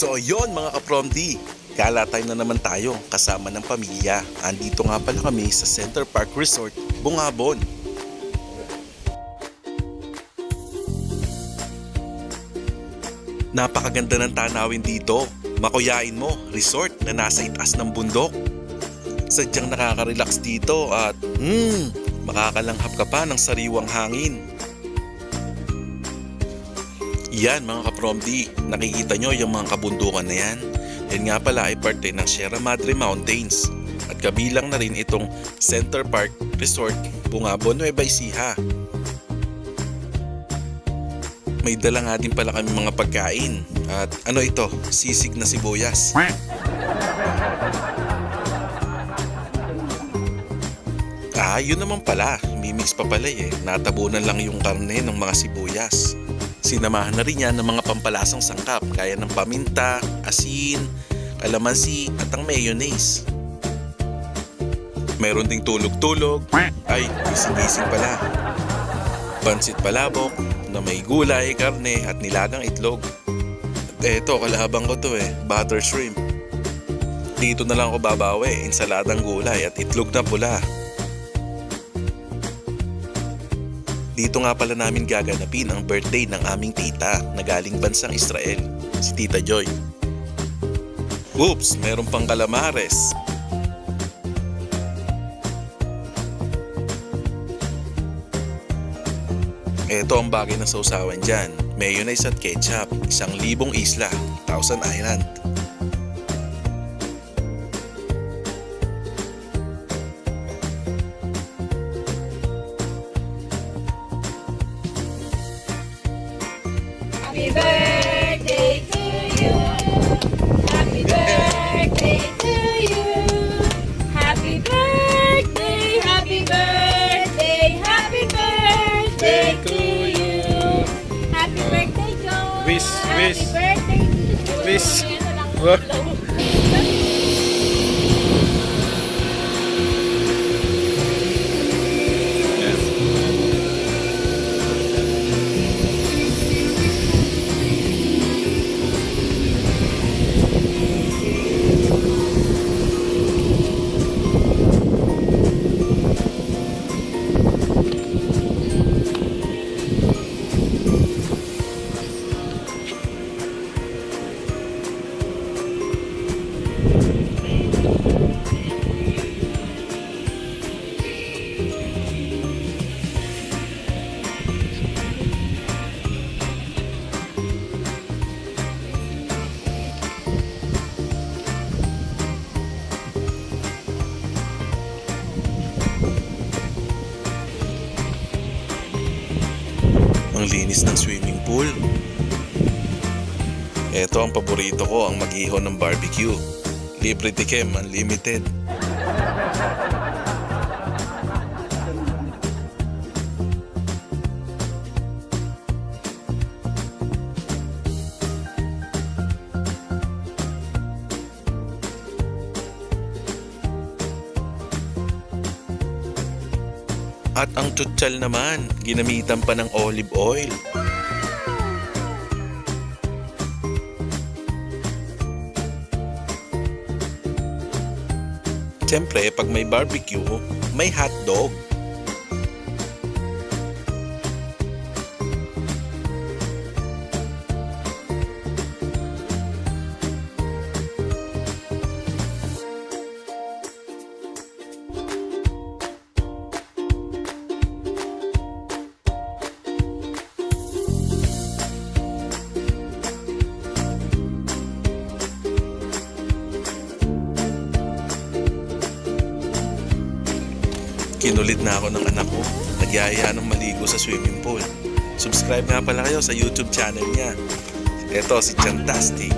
So yon mga kaprom-D, gala time na naman tayo kasama ng pamilya. Andito nga pala kami sa Center Park Resort, Bungabon. Napakaganda ng tanawin dito. Makuyain mo, resort na nasa itaas ng bundok. Sadyang nakaka-relax dito at hmm, makakalanghap ka pa ng sariwang hangin. Yan mga kapromdi, nakikita nyo yung mga kabundukan na yan. Yan nga pala ay parte ng Sierra Madre Mountains. At kabilang na rin itong Center Park Resort, Bungabon, Nueva Ecija. May dala nga din pala kami mga pagkain. At ano ito? Sisig na sibuyas. Ah, yun naman pala. Mimix pa pala eh. Natabunan lang yung karne ng mga sibuyas. Sinamahan na rin yan ng mga pampalasang sangkap gaya ng paminta, asin, kalamansi at ang mayonnaise. Meron ding tulog-tulog. Ay, gising-gising pala. Pansit palabok na may gulay, karne at nilagang itlog. At eto, kalabang ko to eh, butter shrimp. Dito na lang ako babawi, ensaladang gulay at itlog na pula. Dito nga pala namin gaganapin ang birthday ng aming tita na galing bansang Israel, si Tita Joy. Oops, meron pang calamares. Ito ang bagay na sausawan dyan. Mayonnaise at ketchup. Isang libong isla. Thousand Island. Happy birthday, Joe. Wish, Happy wish. birthday to you. Wish. Ang linis ng swimming pool. Ito ang paborito ko, ang mag-ihon ng barbecue. Libre tikem, unlimited. At ang tutsal naman, ginamitan pa ng olive oil. Siyempre, pag may barbecue, may hotdog. Kinulit na ako ng anak ko. Nagyaya ng maligo sa swimming pool. Subscribe nga pala kayo sa YouTube channel niya. Ito si Chantastic.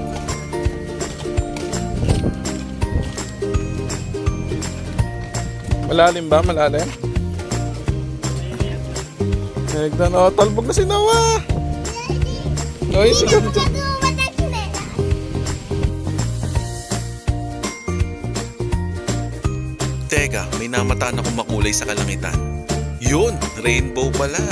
Malalim ba? Malalim? Nagdan, oh, talbog na si Noah! Oy, sikat dyan. Teka, may namataan akong makulay sa kalangitan. Yun, rainbow pala.